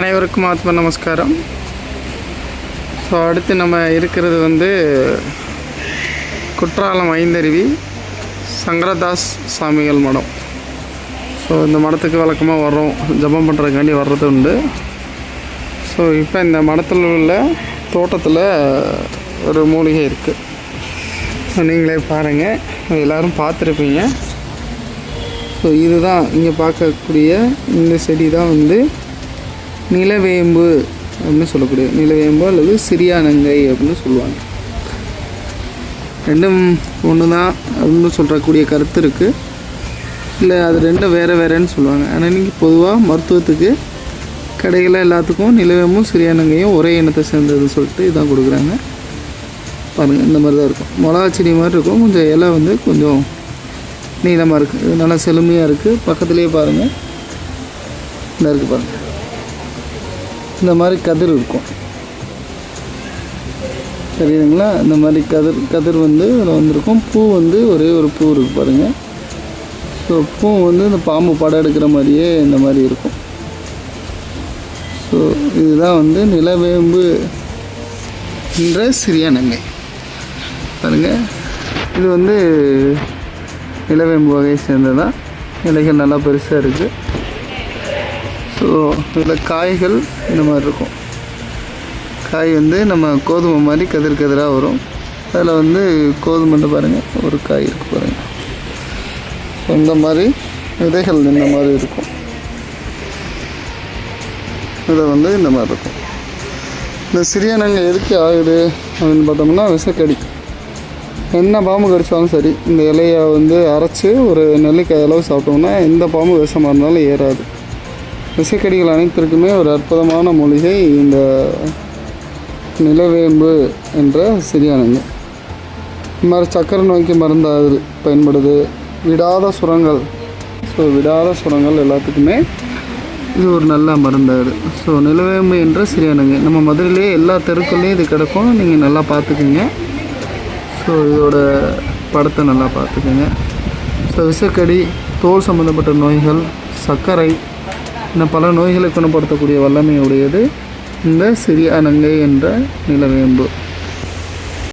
அனைவருக்கும் ஆத்ம நமஸ்காரம். ஸோ அடுத்து நம்ம இருக்கிறது வந்து குற்றாலம் ஐந்தருவி சங்கரதாஸ் சாமிகள் மடம். ஸோ இந்த மடத்துக்கு வழக்கமாக வர்றோம். ஜபம் பண்ணுறதுக்காண்டி வர்றது உண்டு. ஸோ இப்போ இந்த மடத்தில் உள்ள தோட்டத்தில் ஒரு மூலிகை இருக்குது நீங்களே பாருங்கள் எல்லோரும் பார்த்துருப்பீங்க. ஸோ இதுதான் இங்கே பார்க்கக்கூடிய இந்த செடி தான் வந்து நிலவேம்பு அப்படின்னு சொல்லக்கூடிய நிலவேம்பு அல்லது சிறியானங்கை அப்படின்னு சொல்லுவாங்க. ரெண்டும் ஒன்று தான் அப்படின்னு சொல்கிறக்கூடிய கருத்து இருக்குது இல்லை அது ரெண்டும் வேறு வேறேன்னு சொல்லுவாங்க. ஆனால் இன்றைக்கி பொதுவாக மருத்துவத்துக்கு கடைகளில் எல்லாத்துக்கும் நிலவேம்பும் சிறியானங்கையும் ஒரே இனத்தை சேர்ந்ததுன்னு சொல்லிட்டு இதான் கொடுக்குறாங்க. பாருங்கள் இந்த மாதிரி தான் இருக்கும். மிளகா செடி மாதிரி இருக்கும். கொஞ்சம் இலை வந்து கொஞ்சம் நீளமாக இருக்குது இது நல்லா செழுமையாக இருக்குது பக்கத்துலேயே பாருங்கள் இந்த இருக்குது பாருங்கள் இந்த மாதிரி கதிர் இருக்கும். தெரியுதுங்களா? இந்த மாதிரி கதிர் கதிர் வந்து அதில் வந்திருக்கும். பூ வந்து ஒரே ஒரு பூ இருக்குது பாருங்கள் ஸோ பூ வந்து இந்த பாம்பு படம் எடுக்கிற மாதிரியே இந்த மாதிரி இருக்கும். ஸோ இதுதான் வந்து நிலவேம்பு என்ற சிறிய நங்கை. பாருங்கள் இது வந்து நிலவேம்பு வகையை சேர்ந்ததான் இலைகள் நல்லா பெருசாக இருக்குது ஸோ இதில் காய்கள் இந்த மாதிரி இருக்கும். காய் வந்து நம்ம கோதுமை மாதிரி கதிர் கதிராக வரும். அதில் வந்து கோதுமைன்னு பாருங்கள் ஒரு காய் இருக்கு பாருங்கள் ஸோ இந்த மாதிரி விதைகள் இந்த மாதிரி இருக்கும். இதை வந்து இந்த மாதிரி இருக்கும். இந்த சிறிய நாங்கள் எதுக்கு ஆகுது அப்படின்னு பார்த்தோம்னா விசக்கடி. என்ன பாம்பு கடித்தாலும் சரி இந்த இலையை வந்து அரைச்சி ஒரு நெல்லிக்காய் அளவு சாப்பிட்டோம்னா எந்த பாம்பு விஷமாக இருந்தாலும் ஏறாது. விஷக்கடிகள் அனைத்திற்குமே ஒரு அற்புதமான மூலிகை இந்த நிலவேம்பு என்ற சிறியானங்க இந்த மாதிரி சக்கரை நோய்க்கு மருந்தாக பயன்படுது. விடாத சுரங்கள். ஸோ விடாத சுரங்கள் எல்லாத்துக்குமே இது ஒரு நல்ல மருந்தாகுது ஸோ நிலவேம்பு என்ற சிறியானுங்க நம்ம மதுரையிலேயே எல்லா தெருக்கள்லேயும் இது கிடக்கும். நீங்கள் நல்லா பார்த்துக்குங்க. ஸோ இதோட படத்தை நல்லா பார்த்துக்குங்க. ஸோ விஷக்கடி தோல் சம்மந்தப்பட்ட நோய்கள் சர்க்கரை இன்னும் பல நோய்களை குணப்படுத்தக்கூடிய வல்லமை உடையது இந்த சிறிய அனங்கை என்ற நிலவேம்பு.